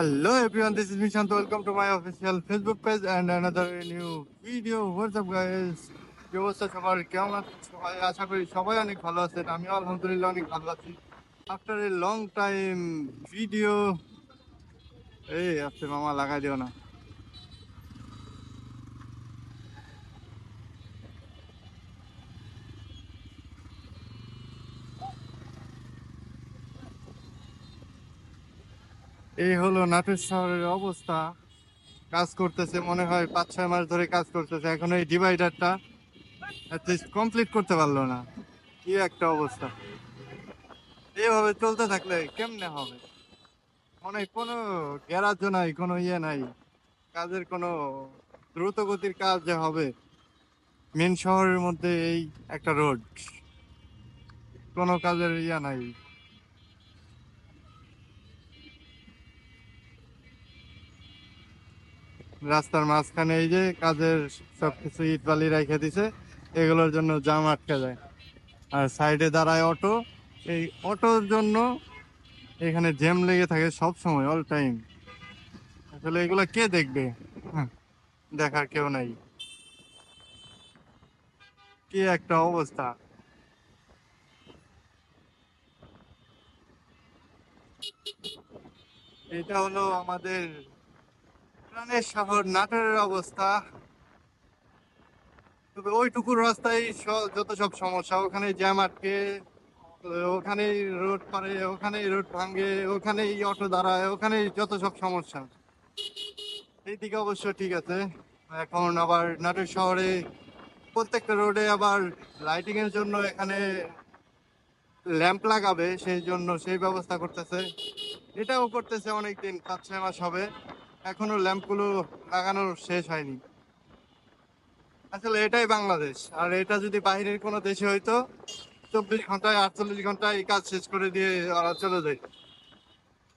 Hello everyone, this is Nishant. Welcome to my official Facebook page and another new video. What's up guys? কি অবস্থা সবার কেমন আছেন সবাই আশা করি সবাই অনেক ভালো আছেন আমিও আলহামদুলিল্লাহ অনেক ভালো আছি after a long time video এই আজকে মামা লাগাই দিও না এই হলো নাটোর শহরের অবস্থা। কাজ করতেছে, মনে হয় পাঁচ, ছয় মাস ধরে কাজ করতেছে। এখন এই ডিভাইডারটা কমপ্লিট করতে পারল না। কি একটা অবস্থা। এইভাবে চলতে থাকলে কেমনে হবে? মানে কোনো গ্যারাজ্য নাই, কোনো ইয়ে নাই। কাজের কোনো দ্রুত গতির কাজ যে হবে মেন শহরের মধ্যে এই একটা রোড কোনো কাজের ইয়া নাই। রাস্তার মাঝখানে এই যে কাজের সবকিছু ইট বালি রেখে দিছে এগুলোর জন্য জাম আটকে যায়। আর সাইডে দাঁড়ায় অটো। এই অটোর জন্য এখানে জ্যাম লেগে থাকে সব সময় অল টাইম আসলে এগুলো কে দেখবে? হ্যাঁ, দেখার কেউ নাই। কি একটা অবস্থা। এটা হলো আমাদের প্রাণের শহর নাটোরের অবস্থা তবে ওইটুকু রাস্তায় যত সব সমস্যা ওখানে জ্যাম আটকে, ওখানেই রোড পারে, ওখানেই রোড ভাঙে, ওখানেই অটো দাঁড়ায়, ওখানেই যত সব সমস্যা। এইদিকে অবশ্য ঠিক আছে। এখন আবার নাটোর শহরে প্রত্যেকটা রোডে আবার লাইটিং এর জন্য এখানে ল্যাম্প লাগাবে, সেই জন্য সেই ব্যবস্থা করতেছে। এটাও করতেছে অনেকদিন পাঁচ ছয় মাস হবে। এখনও ল্যাম্পগুলো লাগানোর শেষ হয়নি। আসলে এটাই বাংলাদেশ। আর এটা যদি বাইরের কোনো দেশে হইতো, চব্বিশ ঘন্টায় আটচল্লিশ ঘন্টায় এই কাজ শেষ করে দিয়ে ওরা চলে যায়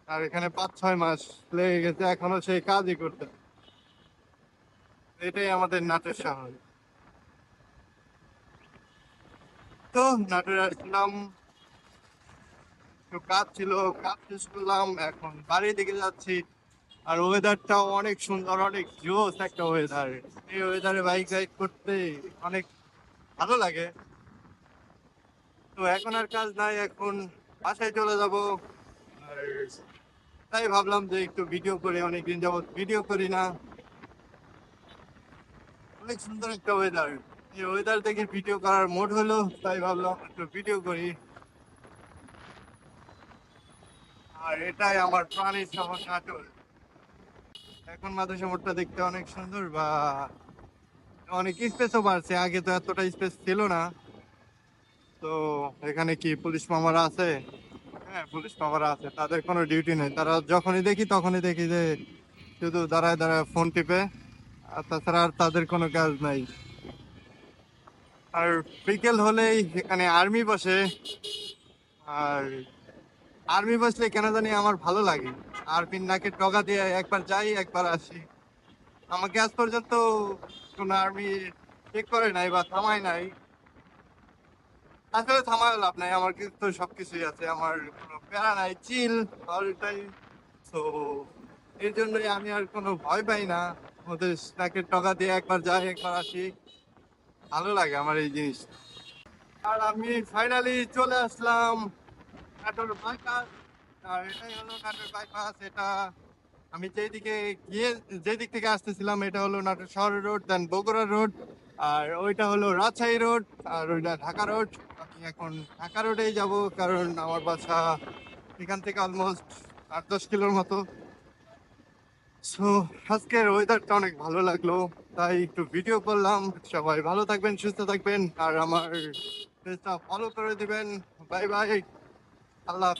আর এখানে পাঁচ, ছয় মাস লেগে গেছে এখনও সেই কাজই করতে। এটাই আমাদের নাটের শহর। তো নাটের আসলাম কাজ ছিল, কাজ শেষ করলাম, এখন বাড়ির দিকে যাচ্ছি। আর ওয়েদারটাও অনেক সুন্দর, অনেক জোস একটা ওয়েদার এই ওয়েদারে বাইক রাইড করতে অনেক ভালো লাগে। তো এখন আর কাজ নাই, এখন বাসায় চলে যাব। আর তাই ভাবলাম যে একটু ভিডিও করে, অনেকদিন যাবত ভিডিও করি না। অনেক সুন্দর একটা ওয়েদার এই ওয়েদার দেখে ভিডিও করার মোড হলো, তাই ভাবলাম একটু ভিডিও করি। আর এটাই আমার প্রাণীর শহর নাটোর। এখন মাদ্রাসা শহরটা দেখতে অনেক সুন্দর বা অনেক স্পেসও বাড়ছে। আগে তো এতটা স্পেস ছিল না। তো এখানে কি পুলিশ মামারা আছে? হ্যাঁ পুলিশ মামারা আছে। তাদের কোনো ডিউটি নেই। তারা যখনই দেখি তখনই দেখি যে শুধু দাঁড়ায় দাঁড়ায় ফোন টিপে। আর তাছাড়া আর তাদের কোনো কাজ নাই। আর বিকেল হলেই এখানে আর্মি বসে। আর আর্মি বসলে কেন জানি আমার ভালো লাগে। আর্মির নাকে টগা দিয়ে একবার যাই, একবার আসি। আমাকে আজ পর্যন্ত কোন আর্মি চেক করে নাই বা থামায় নাই। আসলে থামায় লাভ নাই, আমার কিন্তু সবকিছুই আছে, আমার কোনো প্যারা নাই, চিল অল টাইম তো এর জন্যই আমি আর কোনো ভয় পাই না। ওদের নাকে টগা দিয়ে একবার যাই, একবার আসি। ভালো লাগে আমার এই জিনিস আর আমি ফাইনালি চলে আসলাম। আর হলো বাইপাস এটা আমি যেই দিকে গিয়ে যে দিক থেকে আসতেছিলাম, এটা হলো নাটোর শহর রোড দেন বগুড়া রোড আর ওইটা হলো রাজশাহী রোড আর ওইটা ঢাকা রোড আমি এখন ঢাকা রোডেই যাব, কারণ আমার বাসা এখান থেকে অলমোস্ট আট দশ কিলোর মতো। সো আজকের ওয়েদারটা অনেক ভালো লাগল, তাই একটু ভিডিও করলাম। সবাই ভালো থাকবেন, সুস্থ থাকবেন, আর আমার পেজটা ফলো করে দিবেন। বাই বাই আল্লাহ।